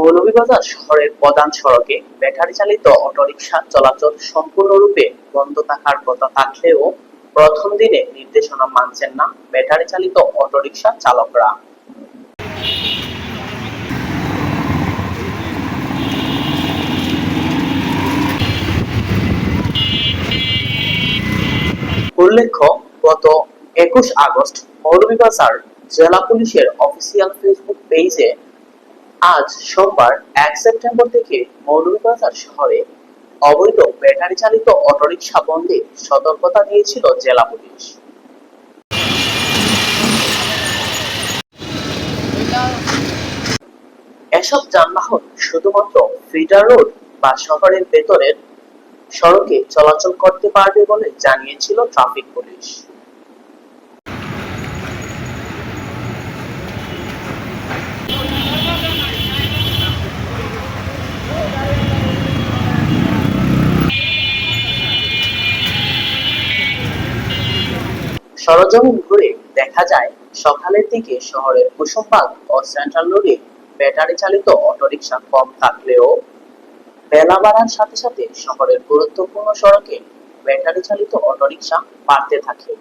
মৌলভীবাজার শহরের প্রধান সড়কে ব্যাটারি চালিত অটোরিকশা চলাচল সম্পূর্ণরূপে বন্ধ থাকার কথা থাকলেও প্রথম দিনে নির্দেশনা মানছেন না ব্যাটারি চালিত অটোরিকশা চালকরা। উল্লেখ্য, গত একুশ আগস্ট মৌলভীবাজার জেলা পুলিশের অফিসিয়াল ফেসবুক পেজে আজ সোমবার এক সেপ্টেম্বর থেকে মৌলভীবাজার শহরে অবৈধ ব্যাটারি চালিত অটোরিকশা বন্ধে সতর্কতা দিয়েছিল জেলা পুলিশ। এসব যানবাহন শুধুমাত্র ফিডার রোড বা শহরের ভেতরের সড়কে চলাচল করতে পারবে বলে জানিয়েছিল ট্রাফিক পুলিশ। সরজমিন ঘুরে দেখা যায়, সকালের দিকে শহরের কুসুমবাগ ও সেন্ট্রাল রোডে ব্যাটারি চালিত অটোরিকশা কম থাকলেও বেলা বাড়ার সাথে সাথে শহরের গুরুত্বপূর্ণ সড়কে ব্যাটারি চালিত অটোরিকশা বাড়তে থাকে।